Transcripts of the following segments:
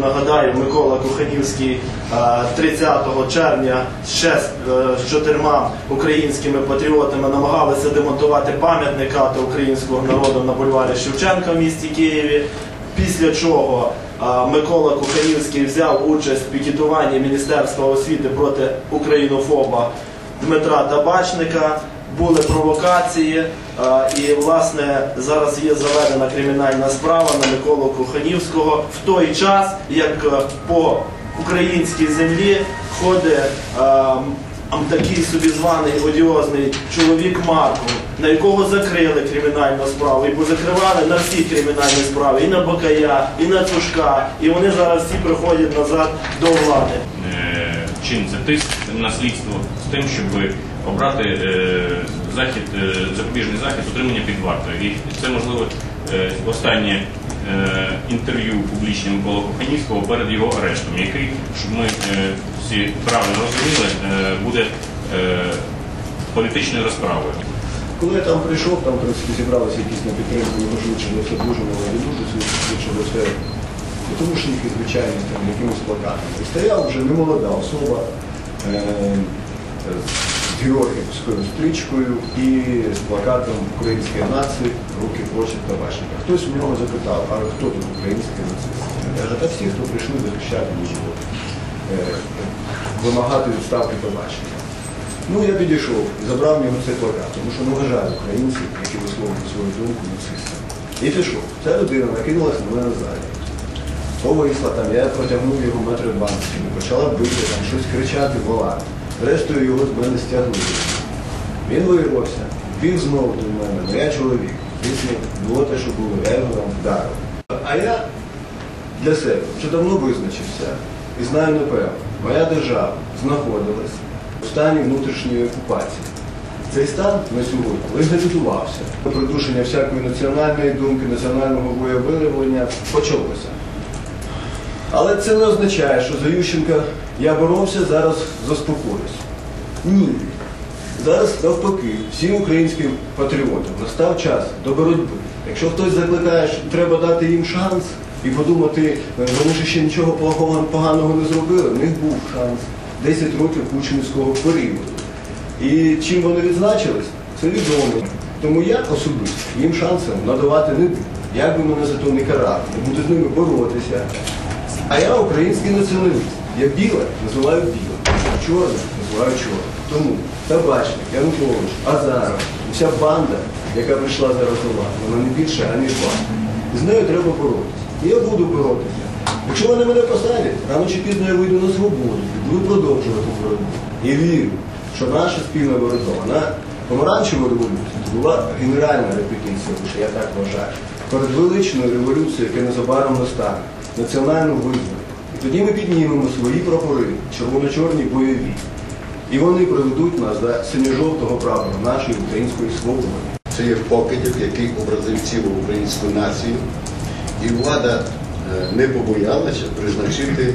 нагадаю, Микола Куханівський е, 30 червня ще з е, чотирма українськими патріотами намагалися демонтувати пам'ятник ати українського народу на бульварі Шевченка в місті Києві. Після чого е, Микола Куханівський взяв участь в пікетуванні Міністерства освіти проти українофоба Дмитра Табачника. Були провокації, е, і власне зараз є заведена кримінальна справа на Миколу Куханівського в той час, як е, по українській землі ходить е, такий собі званий одіозний чоловік Марко, на якого закрили кримінальну справу, і позакривали на всі кримінальні справи, і на Бакая, і на Цушка, і вони зараз всі приходять назад до влади. Е, чиниться тиск на слідство з тим, щоб обрати е, захід, е, запобіжний захід утримання під вартою. І це можливо е, останнє інтерв'ю публічне Миколи Коханівського перед його арештом, який, щоб ми всі правильно розуміли, буде політичною розправою. Коли я там прийшов, там зібралися якісь на підтримку, дуже швидше до все. Помушники, звичайні, там, якимись плакатами. І стояла вже немолода особа е, з георгіївською стрічкою і з плакатом української нації, руки просять табачника. Хтось у нього запитав, а хто тут український нацист? Каже, та всі, хто прийшли захищати нічого, е, вимагати відставки табачника. Ну, я підійшов і забрав в нього цей плакат, тому що не вважаю українців, які висловлюють свою думку нацистами. І пішов. Ця людина накинулася на мене ззаді. Повисла там, я протягнув його на стіну, почала бити, там, щось кричати, волати. Зрештою його з мене стягнули. Він вирвався, біг знову до мене, ну я чоловік. Після було те, що було, я його вдарив. А я для себе вже давно визначився і знаю напевно, моя держава знаходилась у стані внутрішньої окупації. Цей стан на сьогодні легалізувався. Придушення всякої національної думки, національного волевиявлення почалося. Але це не означає, що за Ющенка я боровся, зараз заспокоюсь. Ні. Зараз навпаки, всім українським патріотам настав час до боротьби. Якщо хтось закликає, що треба дати їм шанс і подумати, е, вони ж ще нічого поганого, не зробили, в них був шанс 10 років кучмівського періоду. І чим вони відзначились, це відомо. Тому я особисто їм шансом надавати не буду. Як би мене за то не карати, не буду з ними боротися. А я український націоналіст. Я біле називаю біле, а чорне називаю чорне. Тому табачник, Янукович, Азаров, вся банда, яка прийшла зараз до влади, вона не більше, аніж банда. З нею треба боротися. І я буду боротися. Якщо вони мене посадять, рано чи пізно я вийду на свободу буду продовжувати боротьбу. І вірю, що наша спільна боротьба, вона помаранчева революція, була генеральна репетиція, лише я так вважаю, перед величною революцією, яка незабаром настане, національну визволення. І тоді ми піднімемо свої прапори, червоно-чорні бойові. І вони приведуть нас до синьо-жовтого прапора нашої української свободи. Це є покидьок, який образив цілу українську націю. І влада е, не побоялася призначити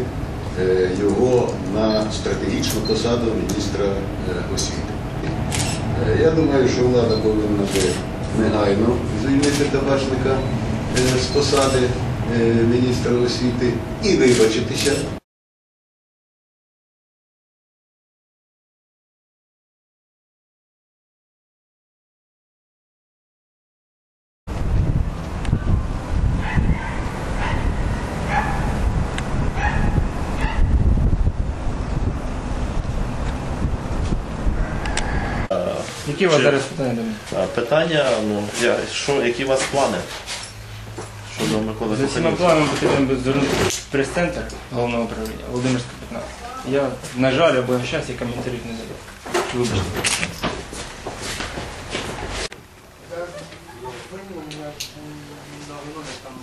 е, його на стратегічну посаду міністра е, освіти. Я думаю, що влада повинна би негайно звільнити табачника з посади міністра освіти і вибачитися. Які у вас зараз питання Питання, ну, я, що, які у вас плани? до Миколи За всіма планами потрібно звернутися в прес-центр головного управління Володимирська 15. Я, на жаль, або на щастя коментарів не задав. Вибачте. Там